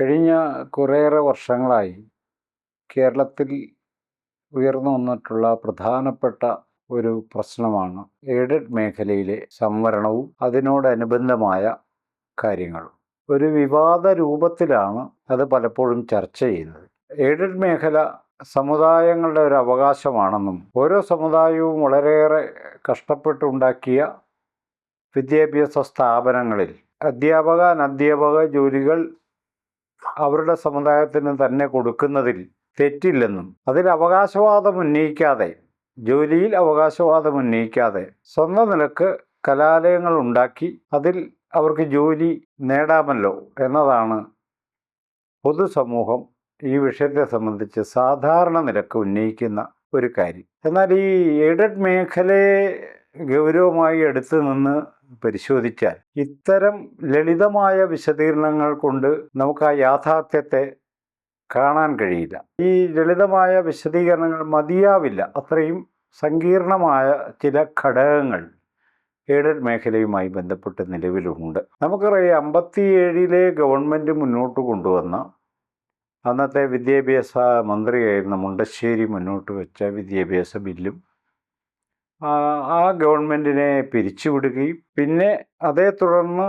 കഴിഞ്ഞ കുറേയേറെ വർഷങ്ങളായി കേരളത്തിൽ ഉയർന്നു വന്നിട്ടുള്ള പ്രധാനപ്പെട്ട ഒരു പ്രശ്നമാണ് എയ്ഡഡ് മേഖലയിലെ സംവരണവും അതിനോടനുബന്ധമായ കാര്യങ്ങളും. ഒരു വിവാദ രൂപത്തിലാണ് അത് പലപ്പോഴും ചർച്ച ചെയ്യുന്നത്. എയ്ഡഡ് മേഖല സമുദായങ്ങളുടെ ഒരു അവകാശമാണെന്നും ഓരോ സമുദായവും വളരെയേറെ കഷ്ടപ്പെട്ടുണ്ടാക്കിയ വിദ്യാഭ്യാസ സ്ഥാപനങ്ങളിൽ അധ്യാപക അനധ്യാപക ജോലികൾ അവരുടെ സമുദായത്തിന് തന്നെ കൊടുക്കുന്നതിൽ തെറ്റില്ലെന്നും അതിൽ അവകാശവാദം ഉന്നയിക്കാതെ ജോലിയിൽ അവകാശവാദം ഉന്നയിക്കാതെ സ്വന്തം നിലയ്ക്ക് കലാലയങ്ങൾ ഉണ്ടാക്കി അതിൽ അവർക്ക് ജോലി നേടാമല്ലോ എന്നതാണ് പൊതുസമൂഹം ഈ വിഷയത്തെ സംബന്ധിച്ച് സാധാരണ നിലയ്ക്ക് ഉന്നയിക്കുന്ന ഒരു കാര്യം. എന്നാൽ ഈ എയ്ഡഡ് മേഖലയെ ഗൗരവമായി എടുത്തു നിന്ന് പരിശോധിച്ചാൽ ഇത്തരം ലളിതമായ വിശദീകരണങ്ങൾ കൊണ്ട് നമുക്ക് ആ യാഥാർത്ഥ്യത്തെ കാണാൻ കഴിയില്ല. ഈ ലളിതമായ വിശദീകരണങ്ങൾ മതിയാവില്ല. അത്രയും സങ്കീർണമായ ചില ഘടകങ്ങൾ എയ്ഡഡ് മേഖലയുമായി ബന്ധപ്പെട്ട് നിലവിലുണ്ട്. നമുക്കറിയാം അമ്പത്തിയേഴിലെ ഗവൺമെന്റ് മുന്നോട്ട് കൊണ്ടുവന്ന അന്നത്തെ വിദ്യാഭ്യാസ മന്ത്രിയായിരുന്ന മുണ്ടശ്ശേരി മുന്നോട്ട് വെച്ച വിദ്യാഭ്യാസ ബില്ലും ആ ഗവൺമെന്റിനെ പിരിച്ചുവിടുകയും പിന്നെ അതേ തുടർന്ന്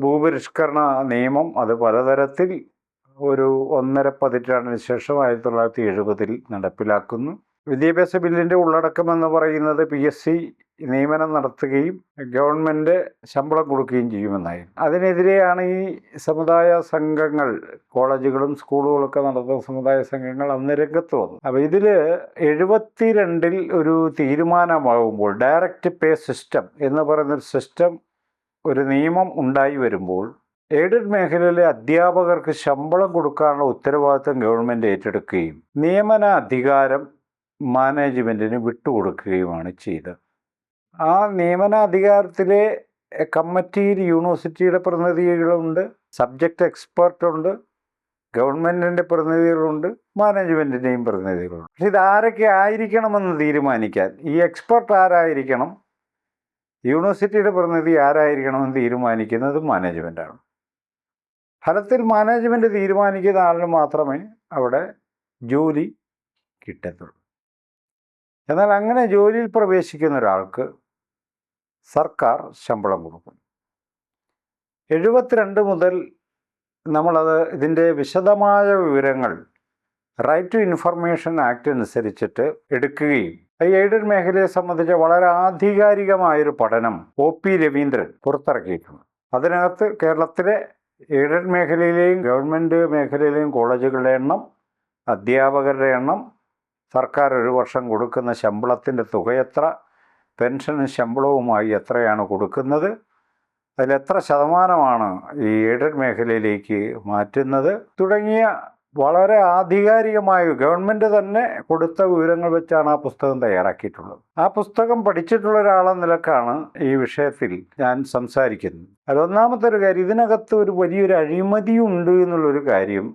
ഭൂപരിഷ്കരണ നിയമം അത് പലതരത്തിൽ ഒരു ഒന്നര പതിറ്റാണ്ടിന് ശേഷം ആയിരത്തി തൊള്ളായിരത്തി എഴുപതിൽ നടപ്പിലാക്കുന്നു. വിദ്യാഭ്യാസ ബില്ലിന്റെ ഉള്ളടക്കം എന്ന് പറയുന്നത് പി എസ് സി നിയമനം നടത്തുകയും ഗവൺമെന്റ് ശമ്പളം കൊടുക്കുകയും ചെയ്യുമെന്നായിരുന്നു അതിനെതിരെയാണ് ഈ സമുദായ സംഘങ്ങൾ കോളേജുകളും സ്കൂളുകളൊക്കെ നടത്തുന്ന സമുദായ സംഘങ്ങൾ അന്ന് രംഗത്ത് വന്നു അപ്പോൾ ഇതിൽ എഴുപത്തിരണ്ടിൽ ഒരു തീരുമാനമാകുമ്പോൾ ഡയറക്റ്റ് പേ സിസ്റ്റം എന്ന് പറയുന്നൊരു സിസ്റ്റം ഒരു നിയമം ഉണ്ടായി വരുമ്പോൾ എയ്ഡഡ് മേഖലയിലെ അധ്യാപകർക്ക് ശമ്പളം കൊടുക്കാനുള്ള ഉത്തരവാദിത്തം ഗവൺമെന്റ് ഏറ്റെടുക്കുകയും നിയമന അധികാരം മാനേജ്മെന്റിന് വിട്ടുകൊടുക്കുകയുമാണ് ചെയ്തത്. ആ നിയമനാധികാരത്തിലെ കമ്മിറ്റിയിൽ യൂണിവേഴ്സിറ്റിയുടെ പ്രതിനിധികളുണ്ട് സബ്ജക്റ്റ് എക്സ്പെർട്ടുണ്ട് ഗവൺമെന്റിന്റെ പ്രതിനിധികളുണ്ട് മാനേജ്മെന്റിന്റെയും പ്രതിനിധികളുണ്ട്. പക്ഷെ ഇതാരൊക്കെ ആയിരിക്കണമെന്ന് തീരുമാനിക്കാൻ ഈ എക്സ്പെർട്ട് ആരായിരിക്കണം യൂണിവേഴ്സിറ്റിയുടെ പ്രതിനിധി ആരായിരിക്കണമെന്ന് തീരുമാനിക്കുന്നത് മാനേജ്മെന്റാണ് ഫലത്തിൽ മാനേജ്മെന്റ് തീരുമാനിക്കുന്ന ആളിന് മാത്രമേ അവിടെ ജോലി കിട്ടത്തുള്ളൂ. എന്നാൽ അങ്ങനെ ജോലിയിൽ പ്രവേശിക്കുന്ന ഒരാൾക്ക് സർക്കാർ ശമ്പളം കൊടുക്കും. എഴുപത്തിരണ്ട് മുതൽ നമ്മളത് ഇതിന്റെ വിശദമായ വിവരങ്ങൾ റൈറ്റ് ടു ഇൻഫർമേഷൻ ആക്ട് അനുസരിച്ചിട്ട് എടുക്കുകയും ഈ എയ്ഡഡ് മേഖലയെ സംബന്ധിച്ച് വളരെ ആധികാരികമായൊരു പഠനം ഒ പി രവീന്ദ്രൻ പുറത്തിറക്കിയിട്ടുണ്ട്. അതിനകത്ത് കേരളത്തിലെ എയ്ഡഡ് മേഖലയിലെയും ഗവൺമെന്റ് മേഖലയിലെയും കോളേജുകളുടെ എണ്ണം അധ്യാപകരുടെ എണ്ണം സർക്കാർ ഒരു വർഷം കൊടുക്കുന്ന ശമ്പളത്തിന്റെ തുക എത്ര? പെൻഷനും ശമ്പളവുമായി എത്രയാണ് കൊടുക്കുന്നത്? അതിലെത്ര ശതമാനമാണ് ഈ എയ്ഡഡ് മേഖലയിലേക്ക് മാറ്റുന്നത്? തുടങ്ങിയ വളരെ ആധികാരികമായ ഗവൺമെന്റ് തന്നെ കൊടുത്ത വിവരങ്ങൾ വെച്ചാണ് ആ പുസ്തകം തയ്യാറാക്കിയിട്ടുള്ളത്. ആ പുസ്തകം പഠിച്ചിട്ടുള്ള ഒരാളെന്ന നിലക്കാണ് ഈ വിഷയത്തിൽ ഞാൻ സംസാരിക്കുന്നത്. അതൊന്നാമത്തെ ഒരു കാര്യം ഇതിനകത്ത് ഒരു വലിയൊരു അഴിമതിയുണ്ട് എന്നുള്ളൊരു കാര്യം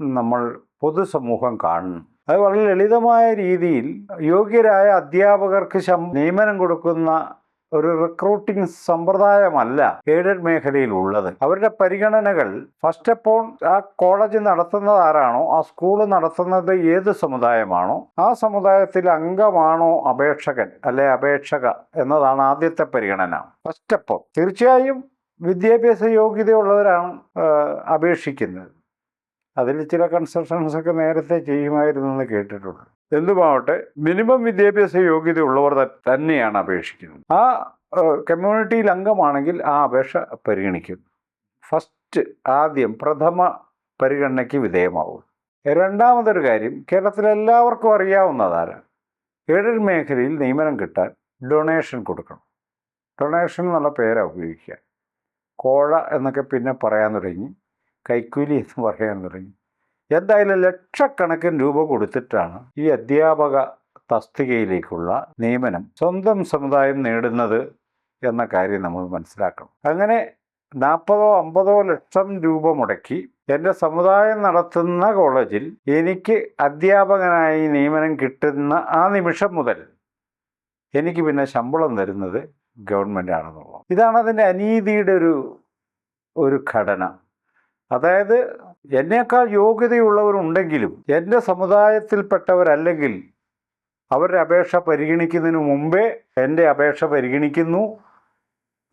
നമ്മൾ പൊതുസമൂഹം കാണുന്നു. അത് വളരെ ലളിതമായ രീതിയിൽ യോഗ്യരായ അധ്യാപകർക്ക് നിയമനം കൊടുക്കുന്ന ഒരു റിക്രൂട്ടിംഗ് സമ്പ്രദായമല്ല എയ്ഡഡ് മേഖലയിൽ ഉള്ളത് അവരുടെ പരിഗണനകൾ ഫസ്റ്റ് അപ്പോൾ ആ കോളേജ് നടത്തുന്നത് ആരാണോ ആ സ്കൂൾ നടത്തുന്നത് ഏത് സമുദായമാണോ ആ സമുദായത്തിൽ അംഗമാണോ അപേക്ഷകൻ അല്ലെ അപേക്ഷക എന്നതാണ് ആദ്യത്തെ പരിഗണന. ഫസ്റ്റ് അപ്പോൾ തീർച്ചയായും വിദ്യാഭ്യാസ യോഗ്യതയുള്ളവരാണ് അപേക്ഷിക്കുന്നത്. അതിൽ ചില കൺസെഷൻസ് ഒക്കെ നേരത്തെ ചെയ്യുമായിരുന്നു എന്ന് കേട്ടിട്ടുണ്ട്. എന്തുമാവട്ടെ മിനിമം വിദ്യാഭ്യാസ യോഗ്യത ഉള്ളവർ തന്നെയാണ് അപേക്ഷിക്കുന്നത്. ആ കമ്മ്യൂണിറ്റിയിൽ അംഗമാണെങ്കിൽ ആ അപേക്ഷ പരിഗണിക്കും. ഫസ്റ്റ് ആദ്യം പ്രഥമ പരിഗണനയ്ക്ക് വിധേയമാവും. രണ്ടാമതൊരു കാര്യം കേരളത്തിൽ എല്ലാവർക്കും അറിയാവുന്നതാണ്. എയ്ഡഡ് മേഖലയിൽ നിയമനം കിട്ടാൻ ഡൊണേഷൻ കൊടുക്കണം. ഡൊണേഷൻ എന്നുള്ള പേരാണ് ഉപയോഗിക്കുക. കോഴ എന്നൊക്കെ പിന്നെ പറയാൻ തുടങ്ങി. കൈക്കൂലി എന്ന് പറയാൻ തുടങ്ങി. എന്തായാലും ലക്ഷക്കണക്കിന് രൂപ കൊടുത്തിട്ടാണ് ഈ അധ്യാപക തസ്തികയിലേക്കുള്ള നിയമനം സ്വന്തം സമുദായം നേടുന്നത് എന്ന കാര്യം നമ്മൾ മനസ്സിലാക്കണം. അങ്ങനെ നാൽപ്പതോ അമ്പതോ ലക്ഷം രൂപ മുടക്കി എന്റെ സമുദായം നടത്തുന്ന കോളേജിൽ എനിക്ക് അധ്യാപകനായി നിയമനം കിട്ടുന്ന ആ നിമിഷം മുതൽ എനിക്ക് പിന്നെ ശമ്പളം തരുന്നത് ഗവൺമെന്റ് ആണെന്നുള്ളത് ഇതാണ് അതിന്റെ അനീതിയുടെ ഒരു ഒരു ഘടന. അതായത് എന്നേക്കാൾ യോഗ്യതയുള്ളവരുണ്ടെങ്കിലും എന്റെ സമുദായത്തിൽപ്പെട്ടവരല്ലെങ്കിൽ അവരുടെ അപേക്ഷ പരിഗണിക്കുന്നതിന് മുമ്പേ എന്റെ അപേക്ഷ പരിഗണിക്കുന്നു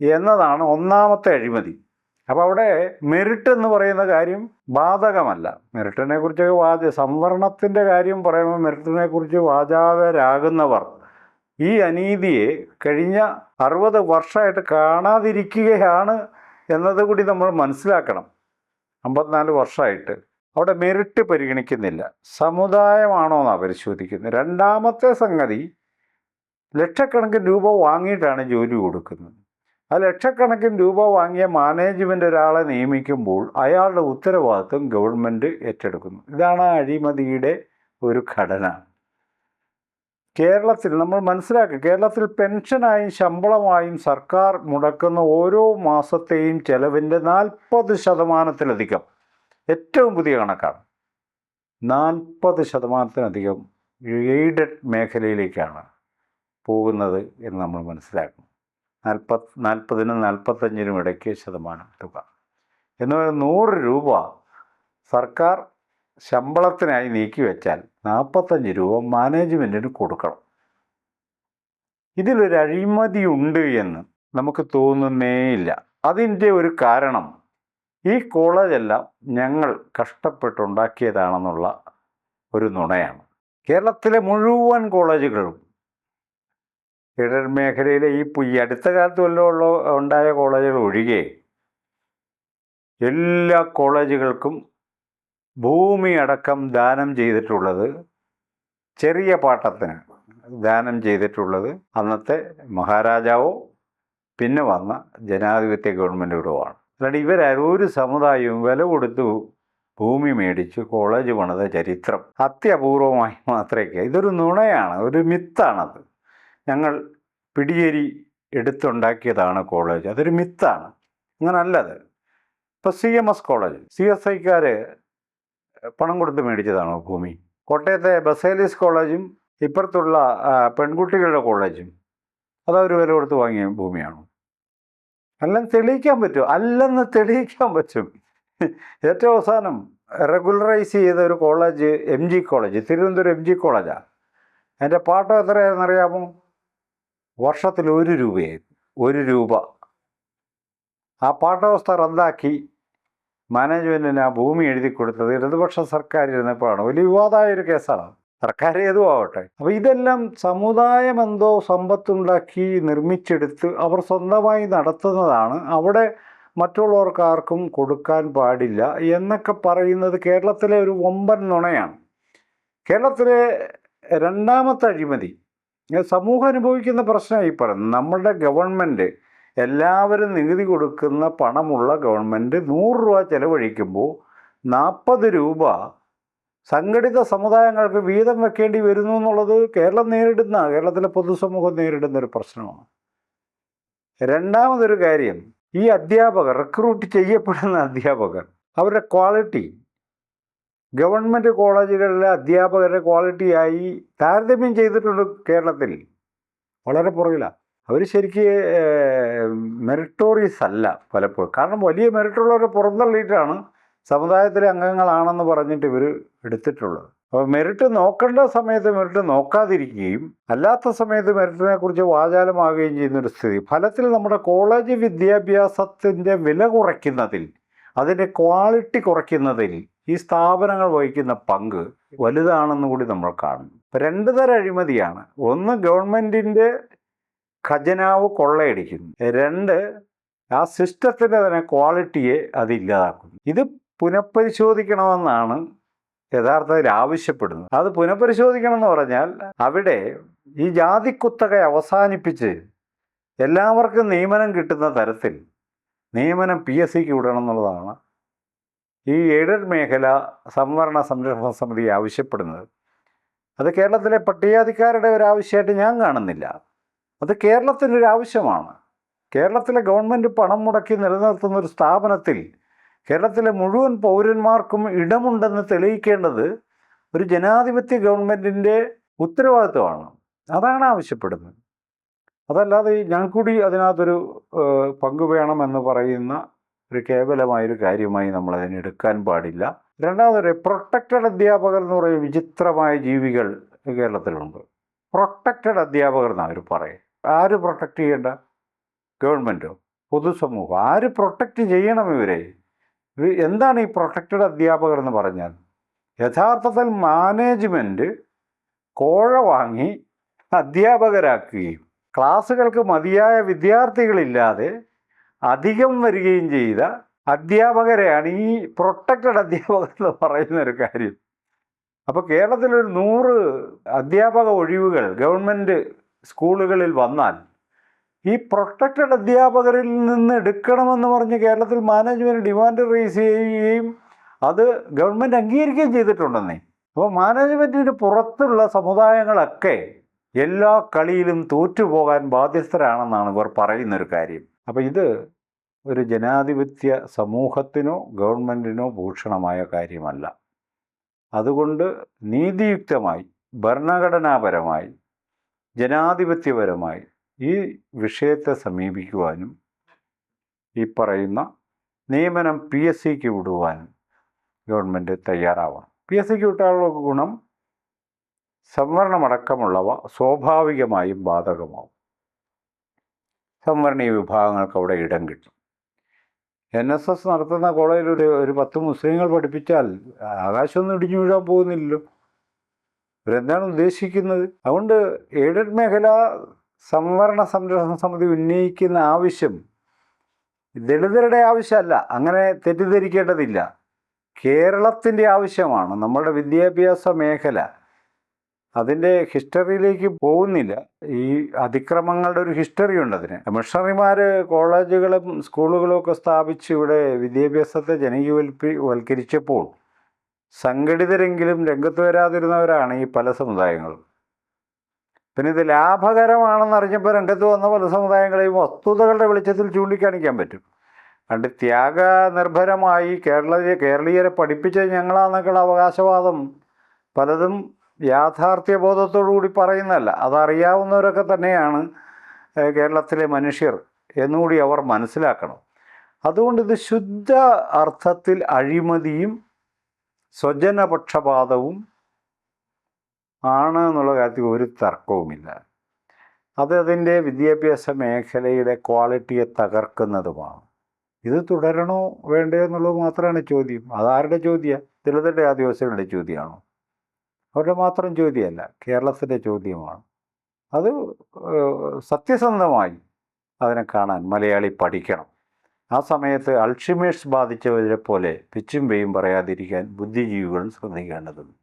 എന്നതാണ് ഒന്നാമത്തെ അഴിമതി. അപ്പോൾ അവിടെ മെറിറ്റ് എന്ന് പറയുന്ന കാര്യം ബാധകമല്ല. മെറിറ്റിനെ കുറിച്ച് വാച സംവരണത്തിന്റെ കാര്യം പറയുമ്പോൾ മെറിറ്റിനെ കുറിച്ച് വാചാതരാകുന്നവർ ഈ അനീതിയെ കഴിഞ്ഞ അറുപത് വർഷമായിട്ട് കാണാതിരിക്കുകയാണ് എന്നത് കൂടി നമ്മൾ മനസ്സിലാക്കണം. അമ്പത്തിനാല് വർഷമായിട്ട് അവിടെ മെറിറ്റ് പരിഗണിക്കുന്നില്ല. സമുദായമാണോ എന്നാണ് പരിശോധിക്കുന്നത്. രണ്ടാമത്തെ സംഗതി ലക്ഷക്കണക്കിന് രൂപ വാങ്ങിയിട്ടാണ് ജോലി കൊടുക്കുന്നത്. ആ ലക്ഷക്കണക്കിന് രൂപ വാങ്ങിയ മാനേജ്മെന്റ് ഒരാളെ നിയമിക്കുമ്പോൾ അയാളുടെ ഉത്തരവാദിത്വം ഗവൺമെന്റ് ഏറ്റെടുക്കുന്നു. ഇതാണ് അഴിമതിയുടെ ഒരു ഘടന. കേരളത്തിൽ നമ്മൾ മനസ്സിലാക്കുക കേരളത്തിൽ പെൻഷനായും ശമ്പളമായും സർക്കാർ മുടക്കുന്ന ഓരോ മാസത്തെയും ചെലവിന്റെ നാൽപ്പത് ശതമാനത്തിലധികം. ഏറ്റവും പുതിയ കണക്കാണ്. നാൽപ്പത് ശതമാനത്തിലധികം എയ്ഡഡ് മേഖലയിലേക്കാണ് പോകുന്നത് എന്ന് നമ്മൾ മനസ്സിലാക്കണം നാൽപ്പത് നാൽപ്പതിനും നാൽപ്പത്തഞ്ചിനും ഇടയ്ക്ക് ശതമാനം തുക. എന്ന് പറയുന്നത് നൂറ് രൂപ സർക്കാർ ശമ്പളത്തിനായി നീക്കി വെച്ചാൽ നാൽപ്പത്തഞ്ച് രൂപ മാനേജ്മെന്റിന് കൊടുക്കണം. ഇതിലൊരു അഴിമതി ഉണ്ട് എന്ന് നമുക്ക് തോന്നുന്നേയില്ല അതിന്റെ ഒരു കാരണം ഈ കോളേജെല്ലാം ഞങ്ങൾ കഷ്ടപ്പെട്ടുണ്ടാക്കിയതാണെന്നുള്ള ഒരു നുണയാണ്. കേരളത്തിലെ മുഴുവൻ കോളേജുകളും ഇടർ മേഖലയിലെ ഈ ഈ അടുത്ത കാലത്ത് വല്ലതും ഉള്ള ഉണ്ടായ കോളേജുകൾ ഒഴികെ എല്ലാ കോളേജുകൾക്കും ഭൂമി അടക്കം ദാനം ചെയ്തിട്ടുള്ളത് ചെറിയ പാട്ടത്തിന് ദാനം ചെയ്തിട്ടുള്ളത് അന്നത്തെ മഹാരാജാവോ പിന്നെ വന്ന ജനാധിപത്യ ഗവൺമെന്റുകളോ ആണ് അല്ലാണ്ട് ഇവരാരും ഒരു സമുദായവും വില കൊടുത്തു ഭൂമി മേടിച്ച് കോളേജ് പണിത ചരിത്രം. അത്യപൂർവമായി മാത്രമേ ഇതൊരു നുണയാണ് ഒരു മിത്താണത്. ഞങ്ങൾ പിടിയേരി എടുത്തുണ്ടാക്കിയതാണ് കോളേജ് അതൊരു മിത്താണ്. അങ്ങനല്ലത്. ഇപ്പോൾ C M S college C S ഐക്കാർ പണം കൊടുത്ത് മേടിച്ചതാണോ ഭൂമി? കോട്ടയത്തെ ബസേലിസ് കോളേജും ഇപ്പുറത്തുള്ള പെൺകുട്ടികളുടെ കോളേജും അതവർ വില കൊടുത്ത് വാങ്ങിയ ഭൂമിയാണോ? അല്ലെന്ന് തെളിയിക്കാൻ പറ്റും? അല്ലെന്ന് തെളിയിക്കാൻ പറ്റും. ഏറ്റവും അവസാനം റെഗുലറൈസ് ചെയ്ത ഒരു college M G college Thiruvananthapuram M G കോളേജാണ് അതിന്റെ പാട്ടം എത്രയാണെന്നറിയാമോ വർഷത്തിൽ ഒരു രൂപയായിരുന്നു ഒരു രൂപ. ആ പാട്ടവസ്ഥ റദ്ദാക്കി മാനേജ്മെന്റിന് ആ ഭൂമി എഴുതി കൊടുത്തത് ഇടതുപക്ഷ സർക്കാർ ഇരുന്നപ്പോഴാണ് വലിയ വിവാദമായ ഒരു കേസാണ് സർക്കാർ ഏതും ആവട്ടെ. അപ്പോൾ ഇതെല്ലാം സമുദായം എന്തോ സമ്പത്തുണ്ടാക്കി നിർമ്മിച്ചെടുത്ത് അവർ സ്വന്തമായി നടത്തുന്നതാണ്. അവിടെ മറ്റുള്ളവർക്കാർക്കും കൊടുക്കാൻ പാടില്ല എന്നൊക്കെ പറയുന്നത് കേരളത്തിലെ ഒരു വമ്പൻ നുണയാണ്. കേരളത്തിലെ രണ്ടാമത്തെ അഴിമതി. സമൂഹം അനുഭവിക്കുന്ന പ്രശ്നമായി പറയുന്നത് നമ്മളുടെ ഗവൺമെന്റ് എല്ലാവരും നികുതി കൊടുക്കുന്ന പണമുള്ള ഗവൺമെന്റ് നൂറ് രൂപ ചിലവഴിക്കുമ്പോൾ നാൽപ്പത് രൂപ സംഘടിത സമുദായങ്ങൾക്ക് വീതം വെക്കേണ്ടി വരുന്നു എന്നുള്ളത് കേരളം നേരിടുന്ന കേരളത്തിലെ പൊതുസമൂഹം നേരിടുന്ന ഒരു പ്രശ്നമാണ്. രണ്ടാമതൊരു കാര്യം ഈ അധ്യാപകർ റിക്രൂട്ട് ചെയ്യപ്പെടുന്ന അധ്യാപകർ അവരുടെ ക്വാളിറ്റി ഗവൺമെന്റ് കോളേജുകളിലെ അധ്യാപകരുടെ ക്വാളിറ്റിയായി താരതമ്യം ചെയ്തിട്ടുണ്ട് കേരളത്തിൽ. വളരെ പുറകിലാണ് അവർ ശരിക്ക് മെറിറ്റോറിയസ് അല്ല പലപ്പോഴും. കാരണം വലിയ മെറിറ്റുള്ളവരെ പുറന്തള്ളിയിട്ടാണ് സമുദായത്തിലെ അംഗങ്ങളാണെന്ന് പറഞ്ഞിട്ട് ഇവർ എടുത്തിട്ടുള്ളത്. അപ്പോൾ മെറിറ്റ് നോക്കേണ്ട സമയത്ത് മെറിറ്റ് നോക്കാതിരിക്കുകയും അല്ലാത്ത സമയത്ത് മെറിറ്റിനെ കുറിച്ച് വാചാലമാകുകയും ചെയ്യുന്നൊരു സ്ഥിതി. ഫലത്തിൽ നമ്മുടെ കോളേജ് വിദ്യാഭ്യാസത്തിന്റെ വില കുറയ്ക്കുന്നതിൽ അതിന്റെ ക്വാളിറ്റി കുറയ്ക്കുന്നതിൽ ഈ സ്ഥാപനങ്ങൾ വഹിക്കുന്ന പങ്ക് വലുതാണെന്ന് കൂടി നമ്മൾ കാണുന്നു. രണ്ട് തരം അഴിമതിയാണ്. ഒന്ന് ഗവൺമെന്റിന്റെ ഖജനാവ് കൊള്ളയടിക്കുന്നു. രണ്ട് ആ സിസ്റ്റത്തിന്റെ തന്നെ ക്വാളിറ്റിയെ അത് ഇല്ലാതാക്കുന്നു. ഇത് പുനഃപരിശോധിക്കണമെന്നാണ് യഥാർത്ഥത്തിൽ ആവശ്യപ്പെടുന്നത്. അത് പുനഃപരിശോധിക്കണം എന്ന് പറഞ്ഞാൽ അവിടെ ഈ ജാതിക്കുത്തക അവസാനിപ്പിച്ച് എല്ലാവർക്കും നിയമനം കിട്ടുന്ന തരത്തിൽ നിയമനം പി എസ് സിക്ക് വിടണം എന്നുള്ളതാണ് ഈ എയ്ഡഡ് മേഖല സംവരണ സംരക്ഷണ സമിതി ആവശ്യപ്പെടുന്നത്. അത് കേരളത്തിലെ പട്ടികജാതിക്കാരുടെ ഒരു ആവശ്യമായിട്ട് ഞാൻ കാണുന്നില്ല. അത് കേരളത്തിന്റെ ഒരു ആവശ്യമാണ് കേരളത്തിലെ ഗവൺമെന്റ് പണം മുടക്കി നിലനിർത്തുന്ന ഒരു സ്ഥാപനത്തിൽ കേരളത്തിലെ മുഴുവൻ പൗരന്മാർക്കും ഇടമുണ്ടെന്ന് തെളിയിക്കേണ്ടത് ഒരു ജനാധിപത്യ ഗവൺമെന്റിന്റെ ഉത്തരവാദിത്വമാണ്. അതാണ് ആവശ്യപ്പെടുന്നത്. അതല്ലാതെ ഈ ഞാൻ കൂടി അതിനകത്തൊരു പങ്ക് വേണമെന്ന് പറയുന്ന ഒരു കേവലമായൊരു കാര്യമായി നമ്മൾ അതിനെ എടുക്കാൻ പാടില്ല. രണ്ടാമതൊരു പ്രൊട്ടക്റ്റഡ് അധ്യാപകർ എന്ന് പറയുന്ന വിചിത്രമായ ജീവികൾ കേരളത്തിലുണ്ട്. പ്രൊട്ടക്റ്റഡ് അധ്യാപകർ എന്നാണ് അവർ പറയും. ആര് പ്രൊട്ടക്റ്റ് ചെയ്യേണ്ട? ഗവൺമെന്റോ പൊതുസമൂഹം? ആര് പ്രൊട്ടക്റ്റ് ചെയ്യണം ഇവരെ? എന്താണ് ഈ പ്രൊട്ടക്റ്റഡ് അധ്യാപകർ എന്ന് പറഞ്ഞാൽ? യഥാർത്ഥത്തിൽ മാനേജ്മെന്റ് കോഴ വാങ്ങി അധ്യാപകരാക്കുകയും ക്ലാസ്സുകൾക്ക് മതിയായ വിദ്യാർത്ഥികളില്ലാതെ അധികം വരികയും ചെയ്ത അധ്യാപകരെയാണ് ഈ പ്രൊട്ടക്റ്റഡ് അധ്യാപകർ എന്ന് പറയുന്ന ഒരു കാര്യം. അപ്പോൾ കേരളത്തിലൊരു നൂറ് അധ്യാപക ഒഴിവുകൾ ഗവൺമെന്റ് സ്കൂളുകളിൽ വന്നാൽ ഈ പ്രൊട്ടക്റ്റഡ് അധ്യാപകരിൽ നിന്ന് എടുക്കണമെന്ന് പറഞ്ഞ് കേരളത്തിൽ മാനേജ്മെന്റ് ഡിമാൻഡ് റേസ് ചെയ്യുകയും അത് ഗവൺമെന്റ് അംഗീകരിക്കുകയും ചെയ്തിട്ടുണ്ടെന്നേ. അപ്പോൾ മാനേജ്മെന്റിന് പുറത്തുള്ള സമുദായങ്ങളൊക്കെ എല്ലാ കളിയിലും തോറ്റുപോകാൻ ബാധ്യസ്ഥരാണെന്നാണ് ഇവർ പറയുന്നൊരു കാര്യം. അപ്പോൾ ഇത് ഒരു ജനാധിപത്യ സമൂഹത്തിനോ ഗവൺമെന്റിനോ ഭൂഷണമായ കാര്യമല്ല. അതുകൊണ്ട് നീതിയുക്തമായി ഭരണഘടനാപരമായി ജനാധിപത്യപരമായി ഈ വിഷയത്തെ സമീപിക്കുവാനും ഈ പറയുന്ന നിയമനം പി എസ് സിക്ക് വിടുവാനും ഗവൺമെന്റ് തയ്യാറാവണം. പി എസ് സിക്ക് വിട്ടാലുള്ള ഗുണം സംവരണമടക്കമുള്ളവ സ്വാഭാവികമായും ബാധകമാവും. സംവരണീയ വിഭാഗങ്ങൾക്ക് അവിടെ ഇടം കിട്ടും. എൻ എസ് എസ് നടത്തുന്ന കോളേജിൽ ഒരു ഒരു പത്ത് മുസ്ലിങ്ങൾ പഠിപ്പിച്ചാൽ ആകാശമൊന്നും ഇടിഞ്ഞു വീഴാൻ പോകുന്നില്ലല്ലോ. ഇവരെന്താണ് ഉദ്ദേശിക്കുന്നത്? അതുകൊണ്ട് എയ്ഡഡ് മേഖല സംവരണ സംരക്ഷണ സമിതി ഉന്നയിക്കുന്ന ആവശ്യം ദളിതരുടെ ആവശ്യമല്ല അങ്ങനെ തെറ്റിദ്ധരിക്കേണ്ടതില്ല. കേരളത്തിന്റെ ആവശ്യമാണ് നമ്മുടെ വിദ്യാഭ്യാസ മേഖല. അതിന്റെ ഹിസ്റ്ററിയിലേക്ക് പോകുന്നില്ല. ഈ അതിക്രമങ്ങളുടെ ഒരു ഹിസ്റ്ററി ഉണ്ട് അതിന്. മിഷണറിമാർ കോളേജുകളും സ്കൂളുകളും ഒക്കെ സ്ഥാപിച്ച് ഇവിടെ വിദ്യാഭ്യാസത്തെ ജനകീയവൽപ്പി വൽക്കരിച്ചപ്പോൾ സംഘടിതരെങ്കിലും രംഗത്ത് വരാതിരുന്നവരാണ് ഈ പല സമുദായങ്ങളും. പിന്നെ ഇത് ലാഭകരമാണെന്നറിഞ്ഞപ്പോൾ രംഗത്ത് വന്ന പല സമുദായങ്ങളെയും വസ്തുതകളുടെ വെളിച്ചത്തിൽ ചൂണ്ടിക്കാണിക്കാൻ പറ്റും. പണ്ട് ത്യാഗനിർഭരമായി കേരള കേരളീയരെ പഠിപ്പിച്ച ഞങ്ങളാന്നൊക്കെയുള്ള അവകാശവാദം പലതും യാഥാർത്ഥ്യബോധത്തോടുകൂടി പറയുന്നതല്ല. അതറിയാവുന്നവരൊക്കെ തന്നെയാണ് കേരളത്തിലെ മനുഷ്യർ എന്നുകൂടി അവർ മനസ്സിലാക്കണം. അതുകൊണ്ട് ഇത് ശുദ്ധ അർത്ഥത്തിൽ അഴിമതിയും സ്വജനപക്ഷപാതവും ആണ് എന്നുള്ള കാര്യത്തിൽ ഒരു തർക്കവുമില്ല. അത് അതിന്റെ വിദ്യാഭ്യാസ മേഖലയുടെ ക്വാളിറ്റിയെ തകർക്കുന്നതുമാണ്. ഇത് തുടരണോ വേണ്ടയോ എന്നുള്ളത് മാത്രമാണ് ചോദ്യം. അതാരുടെ ചോദ്യമാണ് ദളിതരുടെ ആദിവാസികളുടെ ചോദ്യമാണോ? അവരുടെ മാത്രം ചോദ്യമല്ല കേരളത്തിന്റെ ചോദ്യമാണ്. അത് സത്യസന്ധമായി അതിനെ കാണാൻ മലയാളി പഠിക്കണം. ആ സമയത്ത് അൾഷിമേഴ്സ് ബാധിച്ചവരെ പോലെ പിച്ചും പേയും പറയാതിരിക്കാൻ ബുദ്ധിജീവികൾ ശ്രദ്ധിക്കേണ്ടതുണ്ട്.